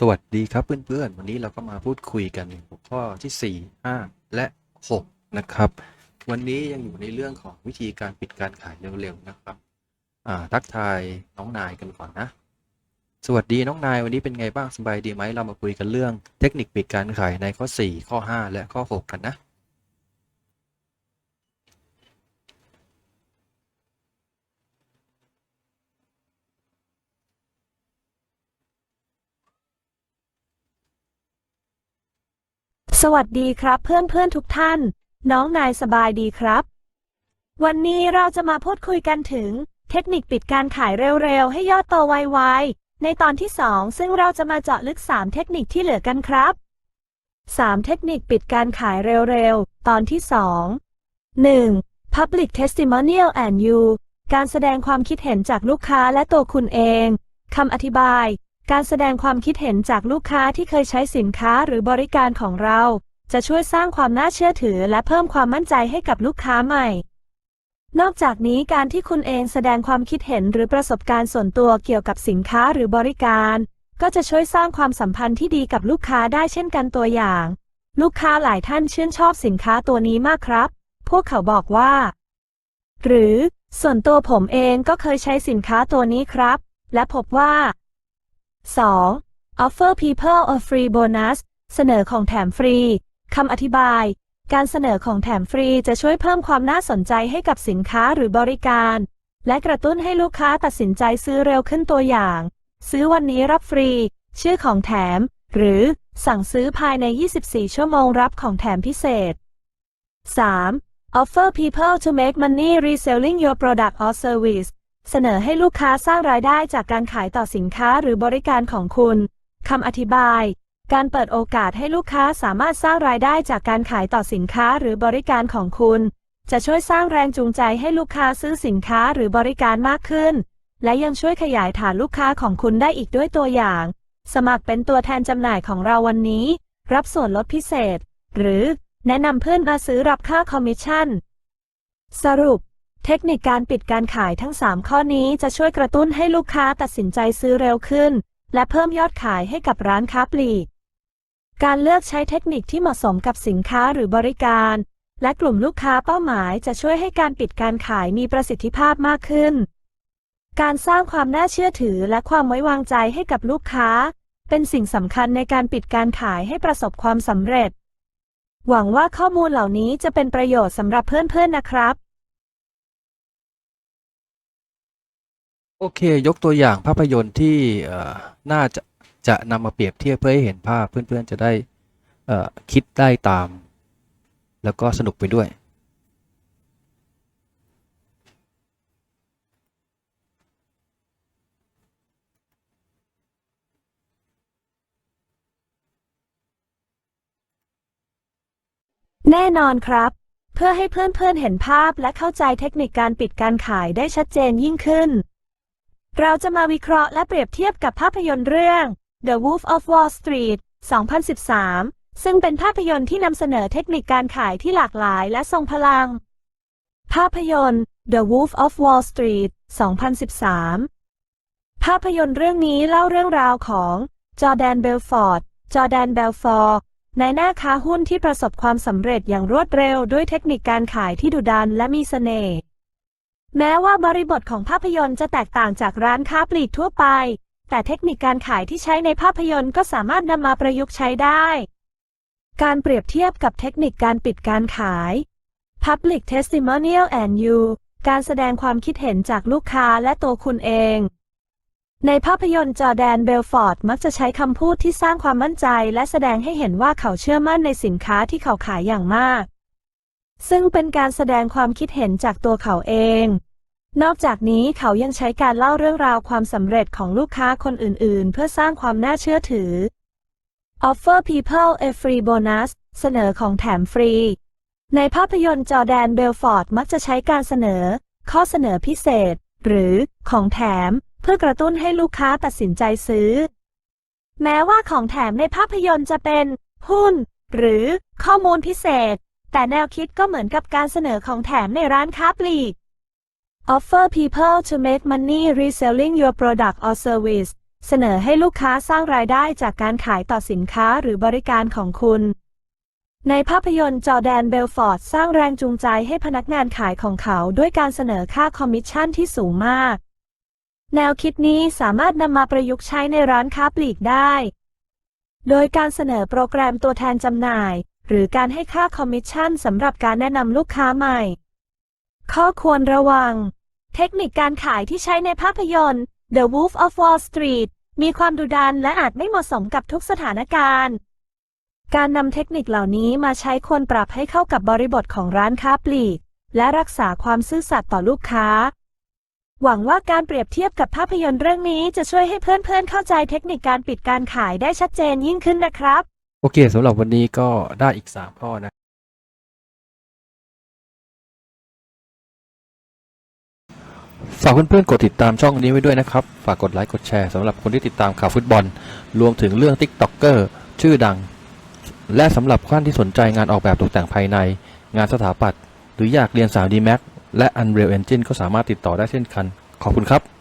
สวัสดีครับเพื่อนๆ วันนี้เราก็มาพูดคุยกันหัวข้อที่ 4 5 และ 6 นะครับ วันนี้ยังอยู่ในเรื่องของวิธีการปิดการขายเร็วๆนะครับอ่าทักทายน้องนายกันก่อนนะ สวัสดีน้องนายวันนี้เป็นไงบ้างสบายดีไหมเรามาคุยกันเรื่องเทคนิคปิดการขายในข้อ 4 ข้อ 5 และข้อ 6 กันนะ สวัสดีครับเพื่อนๆทุกท่าน น้องนายสบายดีครับ วันนี้เราจะมาพูดคุยกันถึง เทคนิคปิดการขายเร็วๆ ให้ยอดโตไวๆ ในตอนที่ 2 ซึ่งเราจะมาเจาะลึก 3 เทคนิคที่เหลือกันครับ 3 เทคนิคปิดการขายเร็วๆ ตอนที่ 2 1. Public Testimonial and You การแสดงความคิดเห็นจากลูกค้าและตัวคุณเองคำอธิบาย การแสดงความคิดเห็นจากลูกค้าที่เคยใช้สินค้าหรือบริการของเรา จะช่วยสร้างความน่าเชื่อถือและเพิ่มความมั่นใจให้กับลูกค้าใหม่ นอกจากนี้การที่คุณเองแสดงความคิดเห็นหรือประสบการณ์ส่วนตัวเกี่ยวกับสินค้าหรือบริการ ก็จะช่วยสร้างความสัมพันธ์ที่ดีกับลูกค้าได้เช่นกันตัวอย่าง ลูกค้าหลายท่านชื่นชอบสินค้าตัวนี้มากครับ พวกเขาบอกว่า หรือ ส่วนตัวผมเองก็เคยใช้สินค้าตัวนี้ครับ และพบว่า 2. Offer people a free bonus เสนอของแถมฟรี คำอธิบาย การเสนอของแถมฟรีจะช่วยเพิ่มความน่าสนใจให้กับสินค้าหรือบริการ และกระตุ้นให้ลูกค้าตัดสินใจซื้อเร็วขึ้นตัวอย่าง ซื้อวันนี้รับฟรี ชื่อของแถม หรือสั่งซื้อภายใน 24 ชั่วโมงรับของแถมพิเศษ 3. Offer people to make money reselling your product or service เสนอให้ลูกค้าสร้างรายได้จากการขายต่อสินค้าหรือบริการของคุณคำอธิบาย การเปิดโอกาสให้ลูกค้าสามารถสร้างรายได้จากการขายต่อสินค้าหรือบริการของคุณ จะช่วยสร้างแรงจูงใจให้ลูกค้าซื้อสินค้าหรือบริการมากขึ้น และยังช่วยขยายฐานลูกค้าของคุณได้อีกด้วยตัวอย่าง สมัครเป็นตัวแทนจำหน่ายของเราวันนี้ รับส่วนลดพิเศษ หรือแนะนำเพื่อนมาซื้อรับค่าคอมมิชชั่น สรุป เทคนิคการปิดการขายทั้ง 3 ข้อนี้จะช่วยกระตุ้นให้ลูกค้าตัดสินใจซื้อเร็วขึ้น และเพิ่มยอดขายให้กับร้านค้าปลีก การเลือกใช้เทคนิคที่เหมาะสมกับสินค้าหรือบริการ และกลุ่มลูกค้าเป้าหมายจะช่วยให้การปิดการขายมีประสิทธิภาพมากขึ้น การสร้างความน่าเชื่อถือและความไว้วางใจให้กับลูกค้า เป็นสิ่งสำคัญในการปิดการขายให้ประสบความสำเร็จ หวังว่าข้อมูลเหล่านี้จะเป็นประโยชน์สำหรับเพื่อนๆนะครับ เค ยกตัวอย่างภาพยนตร์ที่น่าจะจะนำมาเปรียบเทียบเพื่อให้เห็นภาพเพื่อนๆจะได้คิดได้ตาม แล้วก็สนุกไปด้วย แน่นอนครับ เพื่อให้เพื่อนๆเห็นภาพและเข้าใจเทคนิคการปิดการขายได้ชัดเจนยิ่งขึ้น เราจะมาวิเคราะห์และเปรียบเทียบกับภาพยนตร์เรื่อง The Wolf of Wall Street 2013 ซึ่งเป็นภาพยนตร์ที่นำเสนอเทคนิคการขายที่หลากหลายและทรงพลัง ภาพยนตร์ The Wolf of Wall Street 2013 ภาพยนตร์เรื่องนี้เล่าเรื่องราวของจอแดนเบลฟอร์ด จอแดนเบลฟอร์ในหน้าค้าหุ้นที่ประสบความสำเร็จอย่างรวดเร็วด้วยเทคนิคการขายที่ดุดันและมีเสน่ห์ แม้ว่าบริบทของภาพยนตร์จะแตกต่างจากร้านค้าปลีกทั่วไป แต่เทคนิคการขายที่ใช้ในภาพยนตร์ก็สามารถนำมาประยุกต์ใช้ได้ การเปรียบเทียบกับเทคนิคการปิดการขาย Public Testimonial and You การแสดงความคิดเห็นจากลูกค้าและตัวคุณเอง ในภาพยนตร์จอแดนเบลฟอร์ดมักจะใช้คำพูดที่สร้างความมั่นใจ และแสดงให้เห็นว่าเขาเชื่อมั่นในสินค้าที่เขาขายอย่างมาก ซึ่งเป็นการแสดงความคิดเห็นจากตัวเขาเอง นอกจากนี้เขายังใช้การเล่าเรื่องราวความสำเร็จของลูกค้าคนอื่นๆ เพื่อสร้างความน่าเชื่อถือ Offer people a free bonus เสนอของแถมฟรี ในภาพยนตร์จอแดนเบลฟอร์ดมักจะใช้การเสนอ ข้อเสนอพิเศษ หรือของแถม เพื่อกระตุ้นให้ลูกค้าตัดสินใจซื้อ แม้ว่าของแถมในภาพยนตร์จะเป็น หุ้น หรือข้อมูลพิเศษ แต่แนวคิดก็เหมือนกับการเสนอของแถมในร้านค้าปลีก Offer people to make money reselling your product or service เสนอให้ลูกค้าสร้างรายได้จากการขายต่อสินค้าหรือบริการของคุณ ในภาพยนตร์จอแดนเบลฟอร์ดสร้างแรงจูงใจให้พนักงานขายของเขาด้วยการเสนอค่าคอมมิชชั่นที่สูงมาก แนวคิดนี้สามารถนำมาประยุกต์ใช้ในร้านค้าปลีกได้ โดยการเสนอโปรแกรมตัวแทนจำหน่าย หรือการให้ค่าคอมมิชชั่นสำหรับการแนะนำลูกค้าใหม่ ข้อควรระวัง เทคนิคการขายที่ใช้ในภาพยนตร์ The Wolf of Wall Street มีความดุดันและอาจไม่เหมาะสมกับทุกสถานการณ์ การนำเทคนิคเหล่านี้มาใช้ควรปรับให้เข้ากับบริบทของร้านค้าปลีก และรักษาความซื่อสัตย์ต่อลูกค้า หวังว่าการเปรียบเทียบกับภาพยนตร์เรื่องนี้จะช่วยให้เพื่อนๆเข้าใจเทคนิคการปิดการขายได้ชัดเจนยิ่งขึ้นนะครับ โอเคสำหรับวันนี้ก็ได้อีก 3 ข้อนะากเพื่อนๆกดติดตามช่องนี้ไว้ด้วยนะครับ ฝากกดไลค์กดแชร์สำหรับคนที่ติดตามข่าวฟุตบอล รวมถึงเรื่องติ๊กต็อกเกอร์ชื่อดัง และสำหรับท่านที่สนใจงานออกแบบตกแต่งภายใน งานสถาปัตย์หรืออยากเรียน 3D Max และ Unreal Engine ก็สามารถติดต่อได้เช่นกัน ขอบคุณครับ